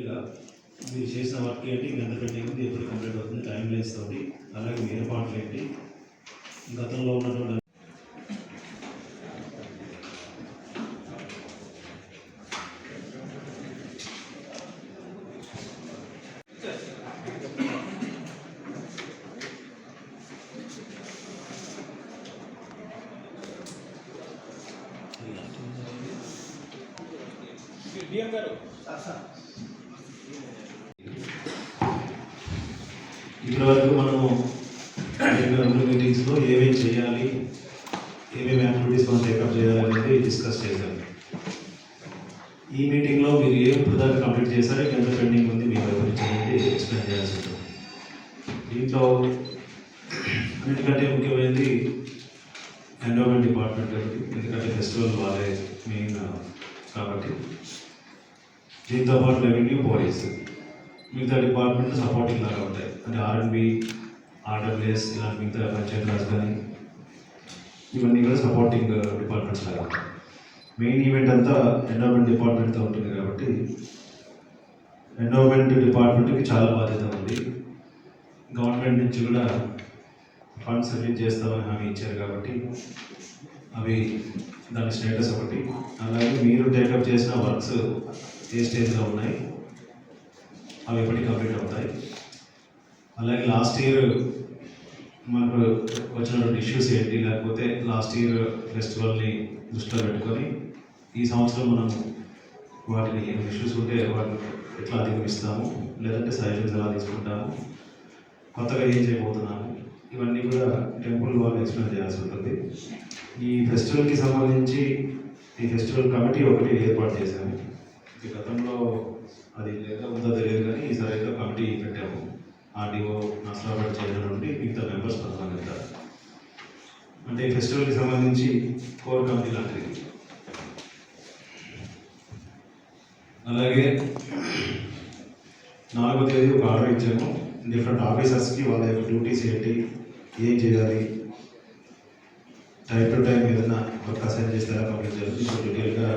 ఇలా మీరు చేసిన వర్క్ ఏంటి ఎంత ఉంది ఎప్పుడు కంప్లీట్ అవుతుంది? టైం లైన్స్ తోటి. అలాగే మీ ఏర్పాట్లు ఏంటి? గతంలో ఉన్నటువంటి డిఎం గారు. ఇప్పటి వరకు మనము రెండు మీటింగ్స్లో ఏమేమి చేయాలి ఏమేమి యాక్టివిటీస్ మనం టేకప్ చేయాలి అనేది డిస్కస్ చేశాం. ఈ మీటింగ్లో మీరు ఏం ప్రధాన కంప్లీట్ చేశారో ఎంత పెండింగ్ ఉంది మీ వైపు నుంచి అనేది ఎక్స్ప్లెయిన్ చేయాల్సి ఉంటుంది. దీంట్లో అన్నిటికంటే ముఖ్యమైనది ఎండోమెంట్ డిపార్ట్మెంట్ ఒకటి ఎందుకంటే ఫెస్టివల్ వాళ్ళే మెయిన్ కాబట్టి దీంతో పాటు రెవెన్యూ పోలీసు మిగతా డిపార్ట్మెంట్ సపోర్టింగ్ లాగా ఉంటాయి. అంటే ఆర్ఎండ్బి ఆర్డబ్ల్యూఎస్ ఇలాంటి మిగతా పంచాయత్ రాజ్ కానీ ఇవన్నీ కూడా సపోర్టింగ్ డిపార్ట్మెంట్స్ uh, లాగా ఉంటాయి. మెయిన్ ఈవెంట్ అంతా ఎండోమెంట్ డిపార్ట్మెంట్తో ఉంటుంది కాబట్టి ఎండోమెంట్ డిపార్ట్మెంట్కి చాలా బాధ్యత ఉంది. గవర్నమెంట్ నుంచి కూడా ఫండ్స్ రిలీజ్ చేస్తామని హామీ ఇచ్చారు కాబట్టి అవి దాని స్టేటస్ ఒకటి. అలాగే మీరు టేకప్ చేసిన వర్క్స్ ఏ స్టేజ్లో ఉన్నాయి. అవి ఎప్పటికి కంప్లీట్ అవుతాయి. అలాగే లాస్ట్ ఇయర్ మనకు వచ్చినటువంటి ఇష్యూస్ ఏంటి? లేకపోతే లాస్ట్ ఇయర్ ఫెస్టివల్ని దృష్టిలో పెట్టుకొని ఈ సంవత్సరం మనం వాటిని ఇష్యూస్ ఉంటే వాటిని ఎట్లా అధిగమిస్తాము? లేదంటే సజెషన్స్ ఎలా తీసుకుంటాము? కొత్తగా ఏం చేయబోతున్నాము? ఇవన్నీ కూడా టెంపుల్ వాళ్ళు ఎక్స్ప్లెయిన్ చేయాల్సి ఉంటుంది. ఈ ఫెస్టివల్కి సంబంధించి ఈ ఫెస్టివల్ కమిటీ ఒకటి ఏర్పాటు చేశాము. ఈ గతంలో అది లేదా ఉందో తెలియదు. కమిటీ పెట్టాము. ఆర్డీఓ నర్సరాబాద్ చైర్మన్ నుండి మిగతా మెంబర్స్ కొంతమంది ఉంటారు అంటే ఫెస్టివల్కి సంబంధించి కోర్ కమిటీ లాంటిది. అలాగే నాలుగో తేదీ ఒక ఆర్డర్ ఇచ్చాము. డిఫరెంట్ ఆఫీసర్స్కి వాళ్ళ యొక్క డ్యూటీస్ ఏంటి ఏం చేయాలి టైం టు టైం ఏదైనా వర్క్ అసైన్ చేస్తారా ఎలా కంప్లీట్ చేయాలి డీటెయిల్గా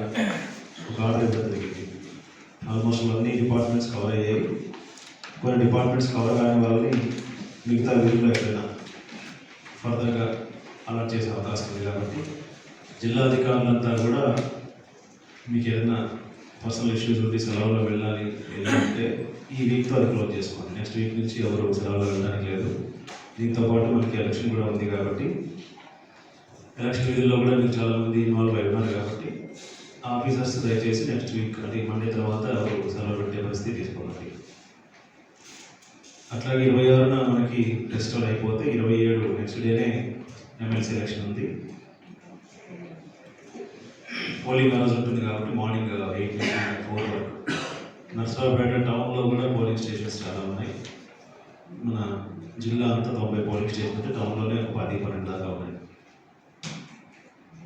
ఒక ఆర్డర్ ఇవ్వడం జరిగింది. ఆల్మోస్ట్ అన్ని డిపార్ట్మెంట్స్ కవర్ అయ్యాయి. కొన్ని డిపార్ట్మెంట్స్ కవర్ కాని వాళ్ళని మిగతా వీళ్ళు ఎక్కడైనా ఫర్దర్గా అలర్ట్ చేసే అవకాశం ఉంది కాబట్టి జిల్లా అధికారులంతా కూడా మీకు ఏదైనా పర్సనల్ ఇష్యూస్ ఉండి సెలవులో వెళ్ళాలి వెళ్ళాలంటే ఈ వీక్తో అది క్లోజ్ చేసుకోండి నెక్స్ట్ వీక్ నుంచి ఎవరు సెలవులో వెళ్ళడానికి లేదు. దీంతో పాటు మనకి ఎలక్షన్ కూడా ఉంది కాబట్టి ఎలక్షన్ విధుల్లో కూడా మీకు చాలామంది ఇన్వాల్వ్ అయి ఉన్నారు కాబట్టి ఆఫీసర్స్ దయచేసి నెక్స్ట్ వీక్ అంటే మండే తర్వాత ఎవరు సెలవు పెట్టే పరిస్థితి తీసుకోవాలి అట్లాగే ఇరవై ఆరున మనకి ఫెస్టివల్ అయిపోతే ఇరవై ఏడు నెక్స్ట్ డేనే ఎమ్మెల్సీ ఎలక్షన్ ఉంది. పోలింగ్ ఆ రోజు ఉంటుంది కాబట్టి మార్నింగ్ ఎయిట్ ఫోర్ వరకు. నర్సరావుపేట టౌన్లో కూడా పోలింగ్ స్టేషన్స్ చాలా ఉన్నాయి. మన జిల్లా అంతా తొంభై పోలింగ్ స్టేషన్ ఉంటే టౌన్లోనే ఒక పది పన్నెండు దాకా ఉన్నాయి.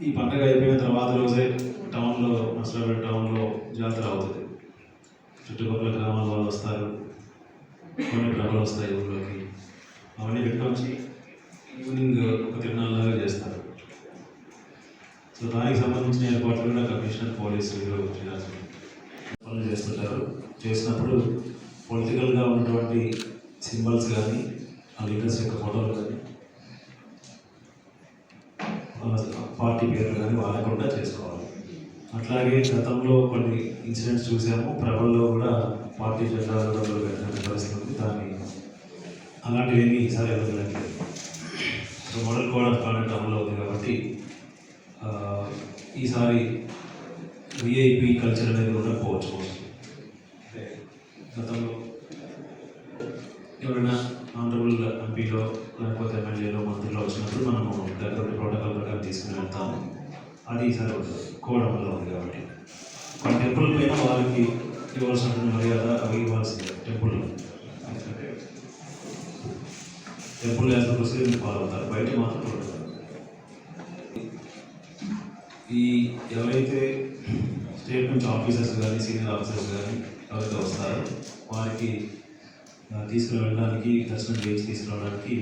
ఈ పండగ అయిపోయిన తర్వాత రోజే టౌన్లో నర్సరావుపేట టౌన్లో జాతర అవుతుంది. చుట్టుపక్కల గ్రామాల వాళ్ళు వస్తారు. కొన్ని ప్రభలు వస్తాయి ఊళ్ళోకి. అవన్నీ పెట్టుకొచ్చి ఈవినింగ్ ఒక తిరునాళ్ళలాగా చేస్తారు. సో దానికి సంబంధించిన ఏర్పాట్లు కూడా కమిషనర్ పోలీసులు చేయాల్సి పనులు చేస్తుంటారు. చేసినప్పుడు పొలిటికల్గా ఉన్నటువంటి సింబల్స్ కానీ ఆ లీడర్స్ యొక్క ఫోటోలు కానీ పార్టీ పేర్లు కానీ వాడకుండా చేసుకోవాలి. అట్లాగే గతంలో కొన్ని ఇన్సిడెంట్స్ చూసాము. ప్రభల్లో కూడా పార్టీ జెండాలు డబ్బులు పెట్టిన పరిస్థితి ఉంది దాన్ని అలాంటివి ఈసారి వెళ్ళట్లేదు so model code of conduct అమలు అవుతుంది కాబట్టి ఈసారి విఐపి కల్చర్ అనేది ఉండకపోవచ్చు అంటే గతంలో ఎవరైనా ఆనరబుల్ ఎంపీలో లేకపోతే ఎమ్మెల్యేలో మంత్రిలో వచ్చినప్పుడు మనము దగ్గర ప్రోటోకాల్ ప్రకారం తీసుకుని వెళ్తాము. అది ఈసారి కోడ్ అమల్లో ఉంది కాబట్టి. కొన్ని టెంపుల్ పైన వాళ్ళకి ఇవ్వాల్సిన మర్యాద అవి ఇవ్వాల్సిందే temple temple as procedure follow అవుతారు. బయట మాత్రం ఈ ఎవరైతే స్టేట్ నుంచి ఆఫీసర్స్ కానీ సీనియర్ ఆఫీసర్స్ కానీ ఎవరైతే వస్తారో వారికి ఆ, తీసుకుని వెళ్ళడానికి దర్శనం చేసి తీసుకురావడానికి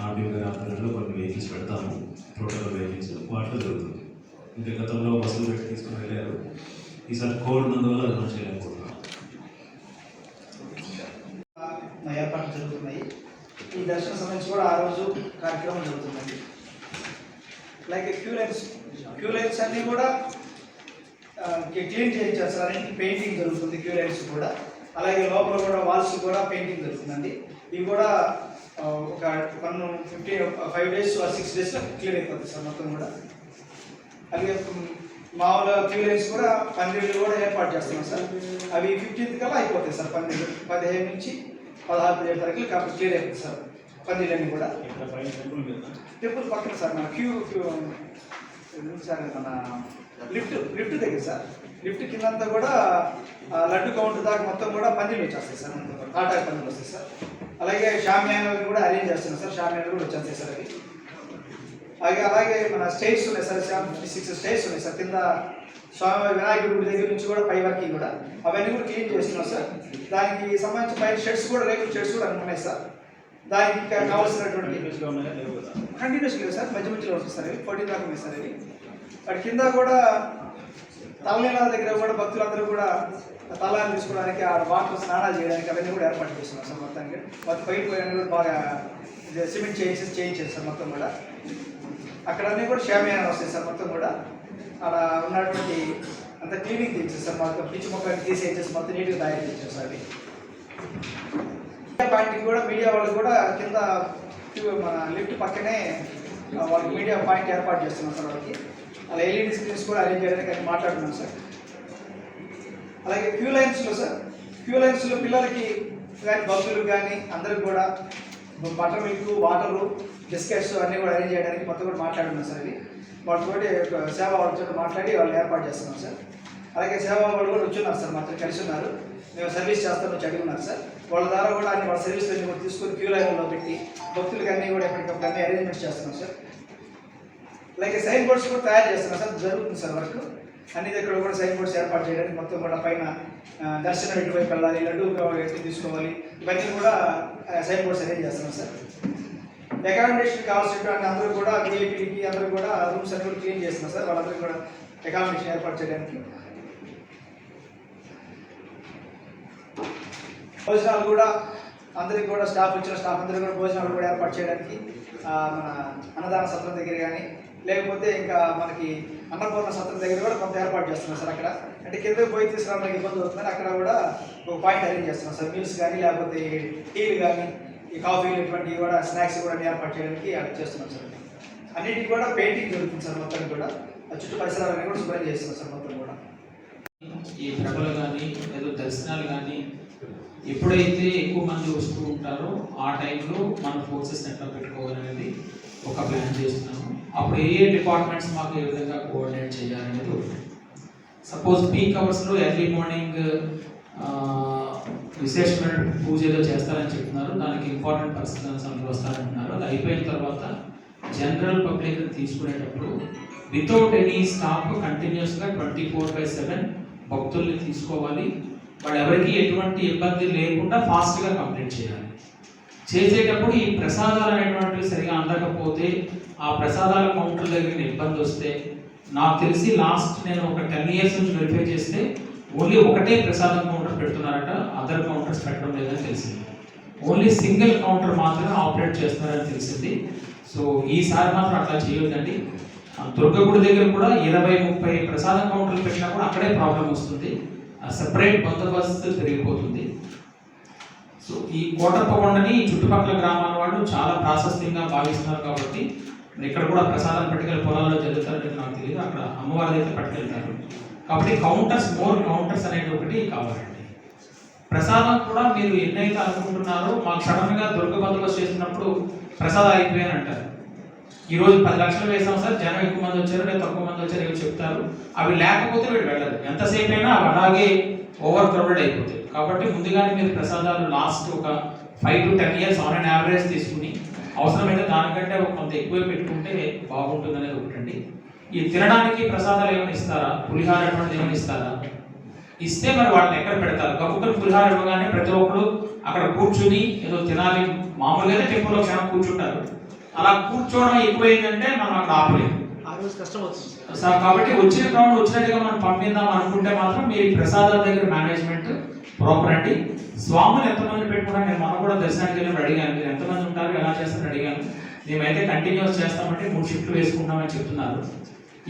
ఆర్డీఓ గారి ఆధ్వర్యంలో కొన్ని వెహికల్స్ పెడతాము. ప్రోటోకాల్ వెహికల్స్ వాటిలో జరుగుతుంది ఇంకా గతంలో బస్సులు పెట్టి తీసుకుని వెళ్ళారు. ఈసారి కోడ్ ఉన్నందువల్ల అది మనం దర్శన సంబంధించి కూడా ఆ రోజు కార్యక్రమం జరుగుతుందండి. Like queue lines queue lines అన్నీ కూడా క్లీన్ చేయించారు సార్. పెయింటింగ్ జరుగుతుంది క్యూ లైన్స్ కూడా. అలాగే లోపల కూడా వాల్స్ కూడా పెయింటింగ్ జరుగుతుందండి. ఇవి కూడా ఒక one fifty five days six డేస్లో క్లియర్ అయిపోతుంది సార్ మొత్తం కూడా. అలాగే మామూలుగా క్యూ లైన్స్ కూడా పందిళ్ళు కూడా ఏర్పాటు చేస్తున్నాం సార్. అవి ఫిఫ్టీన్త్ కల్లా అయిపోతాయి సార్ పందిళ్ళు పదిహేను నుంచి పదహారు పదిహేడు తారీఖులు కాబట్టి క్లియర్ అయిపోతుంది సార్. పందిళ్ళన్నీ కూడా. టెంపుల్ పక్కన సార్ మన క్యూ క్యూ సార్ మన లిఫ్ట్ లిఫ్ట్ దగ్గర సార్. లిఫ్ట్ కిందంతా కూడా లడ్డు కౌంటర్ దాకా మొత్తం కూడా పందిళ్ళు వచ్చేస్తాయి సార్. టాటా పందిళ్ళు వస్తాయి సార్. అలాగే షామియానాలు కూడా అరేంజ్ చేస్తున్నాం సార్ షామియానాలు కూడా వచ్చేస్తాయి సార్ అవి. అలాగే అలాగే మన స్టేట్స్ ఉన్నాయి సార్ ఫిఫ్టీ సిక్స్ స్టేట్స్ ఉన్నాయి సార్ కింద స్వామి వినాయకుడి గుడి దగ్గర నుంచి కూడా పై వరకు కూడా. అవన్నీ కూడా క్లీన్ చేస్తున్నాం సార్. దానికి సంబంధించి పైన షెడ్స్ కూడా రేకుల షెడ్స్ కూడా అన్ని ఉన్నాయి సార్. దానికి ఇంకా కావాల్సినటువంటి కంటిన్యూస్ లేవు సార్. మధ్య మధ్యలో ఉంటుంది సార్ ఇవి ఫోర్టీన్ దాకా ఉన్నాయి సార్ ఇవి. వాటి కింద కూడా తలనీలాల దగ్గర కూడా భక్తులందరూ కూడా తలాలు తీసుకోవడానికి ఆ వాటర్ స్నానాలు చేయడానికి అవన్నీ కూడా ఏర్పాటు చేస్తున్నాం సార్ మొత్తానికి. మొత్తం బయట పోయిన కూడా బాగా సిమెంట్ చేయించి చేయించారు సార్ మొత్తం కూడా. అక్కడ అన్నీ కూడా షామియానా వస్తాయి సార్ మొత్తం కూడా. అక్కడ ఉన్నటువంటి అంత క్లీనింగ్ సార్ మొత్తం పిచ్చి మొక్కలు తీసేసి మొత్తం నీట్గా తయారు సార్ అవి. మీడియా పాయింట్కి కూడా మీడియా వాళ్ళు కూడా కింద మన లిఫ్ట్ పక్కనే వాళ్ళకి మీడియా పాయింట్ ఏర్పాటు చేస్తున్నాం సార్ వాళ్ళకి. అలా ఎల్ఈడి స్క్రీన్స్ కూడా అరేంజ్ చేయడానికి మాట్లాడుతున్నాం సార్. అలాగే క్యూ లైన్స్లో సార్. క్యూ లైన్స్లో పిల్లలకి కానీ బబ్బులు కానీ అందరికి కూడా బటర్ మిల్క్ వాటరు బిస్కెట్స్ అన్నీ కూడా అరేంజ్ చేయడానికి మొత్తం కూడా మాట్లాడుతున్నాం సార్ ఇది. వాళ్ళతోటి సేవా వాళ్ళతో మాట్లాడి వాళ్ళు ఏర్పాటు చేస్తున్నాం సార్. అలాగే సేవా వాళ్ళు కూడా వచ్చున్నారు సార్ మాత్రం కలిసి ఉన్నారు. మేము సర్వీస్ చేస్తామని వచ్చి అడిగి ఉన్నారు సార్. వాళ్ళ ద్వారా కూడా అన్ని వాళ్ళ సర్వీస్ అన్ని కూడా తీసుకొని క్యూ లైన్లో పెట్టి భక్తులకి అన్నీ కూడా ఎప్పటికప్పుడు అన్ని అరేంజ్మెంట్స్ చేస్తున్నాం సార్. అలాగే సైన్ బోర్డ్స్ కూడా తయారు చేస్తున్నాం సార్. జరుగుతుంది సార్ వర్క్. అన్ని దగ్గర కూడా సైన్ బోర్డ్స్ ఏర్పాటు చేయడానికి మొత్తం కూడా పైన దర్శనం ఎటువైపు వెళ్ళాలి లడ్డు ఎటు తీసుకోవాలి ఇవన్నీ కూడా సైన్ బోర్డ్స్ అరేంజ్ చేస్తున్నాం సార్. అకామిడేషన్ కావాల్సినటువంటి అందరూ కూడా విఐపీకి అందరూ కూడా రూమ్స్ అన్ని కూడా క్లీన్ చేస్తున్నాం సార్. వాళ్ళందరూ కూడా అకామిడేషన్ ఏర్పాటు చేయడానికి. భోజనాలు కూడా అందరికి కూడా స్టాఫ్ ఇచ్చిన స్టాఫ్ అందరికీ కూడా భోజనాలు కూడా ఏర్పాటు చేయడానికి మన అన్నదాన సత్రం దగ్గర కానీ లేకపోతే ఇంకా మనకి అన్నపూర్ణ సత్రం దగ్గర కూడా కొంత ఏర్పాటు చేస్తున్నాం సార్ అక్కడ. అంటే కిందకి పోయి తీసుకురావడానికి ఇబ్బంది అవుతుందని అక్కడ కూడా ఒక పాయింట్ అరేంజ్ చేస్తున్నాం సార్. మీల్స్ కానీ లేకపోతే టీలు కానీ ఈ కాఫీలు ఇటువంటివి కూడా స్నాక్స్ కూడా ఏర్పాటు చేయడానికి అక్కడ చేస్తున్నాం సార్. అన్నిటికీ కూడా పెయింటింగ్ జరుగుతుంది సార్ మొత్తం కూడా. ఆ చుట్టూ పరిసరాలన్నీ కూడా శుభ్రం చేస్తున్నాం సార్ మొత్తం కూడా. ఈ ప్రభలు కానీ ఏదో దర్శనాలు కానీ ఎప్పుడైతే ఎక్కువ మంది వస్తూ ఉంటారో ఆ టైంలో మన ఫోర్సెస్ ఎట్లా పెట్టుకోవాలనేది ఒక ప్లాన్ చేస్తున్నాము. అప్పుడు ఏ డిపార్ట్మెంట్స్ మాకు ఏ విధంగా కోఆర్డినేట్ చేయాలనేది సపోజ్ పీక్ అవర్స్లో ఎర్లీ మార్నింగ్ విశేషమైన పూజ ఏదో చేస్తారని చెప్తున్నారు. దానికి ఇంపార్టెంట్ పర్సన్స్ అందరూ వస్తారంటున్నారు. అది అయిపోయిన తర్వాత జనరల్ పబ్లిక్ తీసుకునేటప్పుడు వితౌట్ ఎనీ స్టాప్ కంటిన్యూస్గా ట్వంటీ ఫోర్ బై సెవెన్ భక్తుల్ని తీసుకోవాలి. వాళ్ళు ఎవరికి ఎటువంటి ఇబ్బంది లేకుండా ఫాస్ట్గా కంప్లీట్ చేయాలి. చేసేటప్పుడు ఈ ప్రసాదాలు అనేటువంటివి సరిగా అందకపోతే ఆ ప్రసాదాల కౌంటర్ దగ్గర ఇబ్బంది వస్తే నాకు తెలిసి లాస్ట్ నేను ఒక టెన్ ఇయర్స్ నుంచి వెరిఫై చేస్తే ఓన్లీ ఒకటే ప్రసాదం కౌంటర్ పెడుతున్నారట అదర్ కౌంటర్స్ పెట్టడం లేదని తెలిసింది. ఓన్లీ సింగిల్ కౌంటర్ మాత్రమే ఆపరేట్ చేస్తున్నారని తెలిసింది. సో ఈసారి మాత్రం అట్లా చేయొద్దండి. దుర్గగుడి దగ్గర కూడా ఇరవై ముప్పై ప్రసాదం కౌంటర్లు పెట్టినా కూడా అక్కడే ప్రాబ్లం వస్తుంది. సెపరేట్ బందోబస్తు పెరిగిపోతుంది. సో ఈ కోటప్పకొండని చుట్టుపక్కల గ్రామాల వాళ్ళు చాలా ప్రాశస్త్యంగా భావిస్తున్నారు కాబట్టి ఇక్కడ కూడా ప్రసాదం పట్టుకెళ్ళి పొలాల్లో జరుగుతారని నాకు తెలియదు. అక్కడ అమ్మవారి దగ్గర పట్టుకెళ్తారు. కాబట్టి కౌంటర్స్ మోర్ కౌంటర్స్ అనేది ఒకటి కావాలండి. ప్రసాదం కూడా మీరు ఎన్నైతే అనుకుంటున్నారో మాకు సడన్గా దుర్గ బందోబస్తు చేసినప్పుడు ప్రసాదం అయిపోయాను అంటారు ఈ రోజు పది లక్షలు వేసాం సార్. జనం ఎక్కువ మంది వచ్చారు లేదా తక్కువ మంది వచ్చారు ఇవి చెప్తారు. అవి లేకపోతే వీడు వెళ్ళదు ఎంతసేపు అయినా అవి అలాగే ఓవర్ క్రౌడెడ్ అయిపోతాయి. కాబట్టి ముందుగానే మీరు ప్రసాదాలు లాస్ట్ ఒక five to ten years on and average తీసుకుని అవసరమైతే దానికంటే కొంత ఎక్కువ పెట్టుకుంటే బాగుంటుంది అనేది ఒకటండి. ఈ తినడానికి ప్రసాదాలు ఏమైనా ఇస్తారా? పులిహార అటువంటిది ఏమైనా ఇస్తారా? ఇస్తే మరి వాళ్ళని ఎక్కడ పెడతారు? గబుక్కలు పులిహార ఇవ్వగానే ప్రతి ఒక్కరు అక్కడ కూర్చుని ఏదో తినాలి. మామూలుగా టెంపుల్లో క్షణం కూర్చుంటారు. అలా కూర్చోవడం ఎక్కువైందంటే మనం అక్కడ ఆపలేము ఆ రోజు కష్టం అవుతుంది. సార్ కాబట్టి వచ్చిన క్రౌడ్ వచ్చినట్టుగా మనం పంపిద్దాం అనుకుంటే మాత్రం మీరు ప్రసాదాల దగ్గర మేనేజ్మెంట్ ప్రాపర్ అండి. స్వాములు ఎంతమంది పెట్టుకున్నారు నేను మనం కూడా దర్శనానికి వెళ్ళి అడిగాను. మీరు ఎంతమంది ఉంటారు? ఎలా చేస్తారని అడిగాను. మేమైతే కంటిన్యూస్ చేస్తామంటే మూడు షిఫ్ట్లు వేసుకుంటామని చెప్తున్నారు.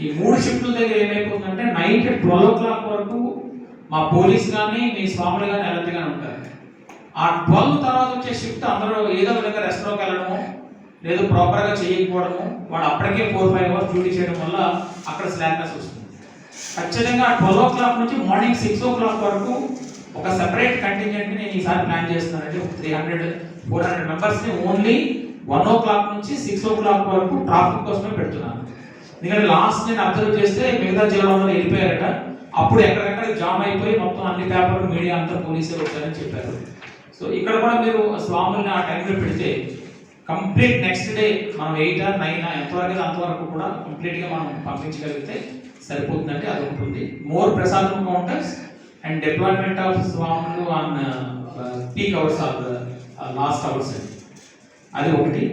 ఈ మూడు షిఫ్ట్ల దగ్గర ఏమైపోతుందంటే నైట్ ట్వెల్వ్ ఓ క్లాక్ వరకు మా పోలీస్ కానీ మీ స్వాములు కానీ అలర్ట్ గానే ఉంటారు. ఆ ట్వెల్వ్ తర్వాత వచ్చే షిఫ్ట్ అందరూ ఏదో విధంగా రెస్టారెంట్కి వెళ్ళడము లేదు ప్రాపర్గా చేయకపోవడము వాడు అప్పటికే ఫోర్ ఫైవ్ అవర్స్ డ్యూటీ చేయడం వల్ల అక్కడ స్లాక్నెస్ వస్తుంది. ఖచ్చితంగా ట్వెల్వ్ ఓ క్లాక్ నుంచి మార్నింగ్ సిక్స్ ఓ క్లాక్ వరకు ఒక సెపరేట్ కంటింజెంట్ నేను ఈసారి ప్లాన్ చేస్తున్నానండి. త్రీ హండ్రెడ్ ఫోర్ హండ్రెడ్ మెంబర్స్ని ఓన్లీ వన్ ఓ క్లాక్ నుంచి సిక్స్ ఓ క్లాక్ వరకు ట్రాఫిక్ కోసమే పెడుతున్నాను. ఎందుకంటే లాస్ట్ నేను అబ్జర్వ్ చేస్తే మిగతా జిల్లాలో వెళ్ళిపోయారట. అప్పుడు ఎక్కడెక్కడ జామ్ అయిపోయి మొత్తం అన్ని పేపర్లు మీడియా అంతా పోలీసులు వచ్చారని చెప్పారు. సో ఇక్కడ కూడా మీరు స్వాముల్ని ఆ టైంలో పెడితే కంప్లీట్ నెక్స్ట్ డే మనం ఎయిట్ ఆర్ నైన్ ఎంతవరకు అంతవరకు కూడా కంప్లీట్గా మనం పంపించగలిగితే సరిపోతుందంటే అది ఉంటుంది మోర్ ప్రసాదం కౌంటర్స్ అండ్ డిప్లాయ్మెంట్ ఆఫ్ స్వాములు on peak hours of last hours అది ఒకటి.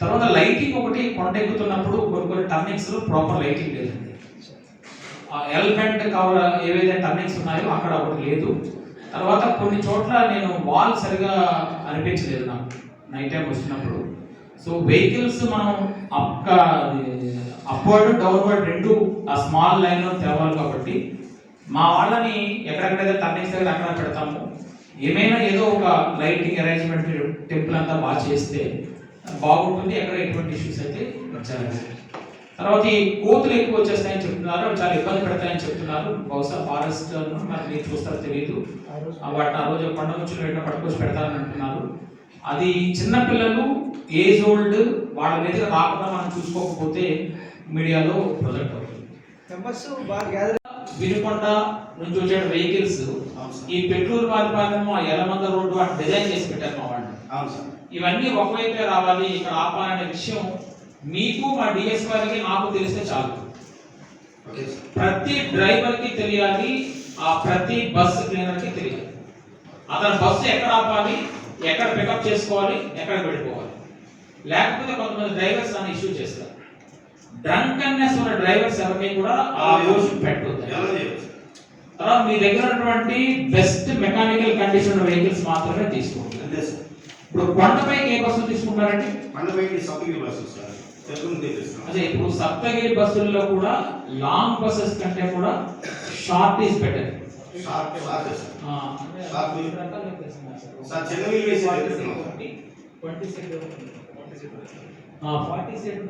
తర్వాత లైటింగ్ ఒకటి కొండ ఎక్కుతున్నప్పుడు కొన్ని కొన్ని టర్నింగ్స్లో ప్రాపర్ లైటింగ్ లేదండి. ఎలిఫెంట్ కవర్ ఏవైతే టర్నింగ్స్ ఉన్నాయో అక్కడ ఒకటి లేదు. తర్వాత కొన్ని చోట్ల నేను వాల్ సరిగా అనిపించలేదు నాకు. నైట్ టైం వచ్చినప్పుడు. సో వెహికల్స్ మనం అక్క అప్వర్డ్ డౌన్వర్డ్ రెండు ఆ స్మాల్ లైన్ తేవాలి కాబట్టి మా వాళ్ళని ఎక్కడెక్కడైతే టర్నింగ్స్ దగ్గర అక్కడ పెడతాము. ఏమైనా ఏదో ఒక లైటింగ్ అరేంజ్మెంట్ టెంపుల్ అంతా బాగా చేస్తే బాగుంటుంది. ఎక్కడ ఎటువంటి ఇష్యూస్ అయితే వచ్చారు తర్వాత ఈ కోతులు ఎక్కువ వచ్చేస్తాయని చెప్తున్నారు. చాలా ఇబ్బంది పెడతాయని చెప్తున్నారు. బహుశా ఫారెస్ట్ మరి మీరు చూస్తారో తెలియదు వాటిని ఆ రోజు పండుగ వచ్చి పట్టుకొచ్చి పెడతారని అంటున్నారు. అది చిన్న పిల్లలు ఏజ్ ఓల్డ్ వాళ్ళ మీద రాకుండా మనం చూసుకోకపోతే మీడియాలో ప్రొజెక్ట్ అవుతుంది. వినుకొండ నుంచి వచ్చే వెహికల్స్. ఈ పెట్రోల్ వారిపాలెం ఆ ఎలమంద రోడ్డు వాటిని డిజైన్ చేసి పెట్టారు మా వాళ్ళు. ఇవన్నీ ఒకవైపే రావాలి ఇక్కడ ఆపాలనే విషయం మీకు మా డిఎస్ వారికి నాకు తెలిస్తే చాలు. ప్రతి డ్రైవర్కి తెలియాలి ఆ ప్రతి బస్ క్లీనర్కి తెలియాలి. అతను బస్సు ఎక్కడ ఆపాలి ఎక్కడ పికప్ చేసుకోవాలి ఎక్కడ వెళ్ళిపోవాలి. లేకపోతే కొంతమంది డ్రైవర్స్ దాన్ని ఇష్యూ చేస్తారు. డ్రంకన్నెస్ ఉన్న డ్రైవర్స్ ఎవరికి కూడా ఆ రోజు పెట్టొద్దు. తర్వాత మీ దగ్గర ఉన్నటువంటి బెస్ట్ మెకానికల్ కండిషన్ వెహికల్స్ మాత్రమే సార్. ఇప్పుడు కొండపైకి ఏ బస్సులు తీసుకుంటారండి? పండబయటి సబ్బుకి బస్సు అదే ఇప్పుడు సప్తగిరి బస్సుల్లో కూడా లాంగ్ బస్సెస్ కంటే కూడా short is better sharp sharp sir sharp sir చిన్న వీలు వేసి తెప్పిస్తున్నాం sir twenty seat forty seat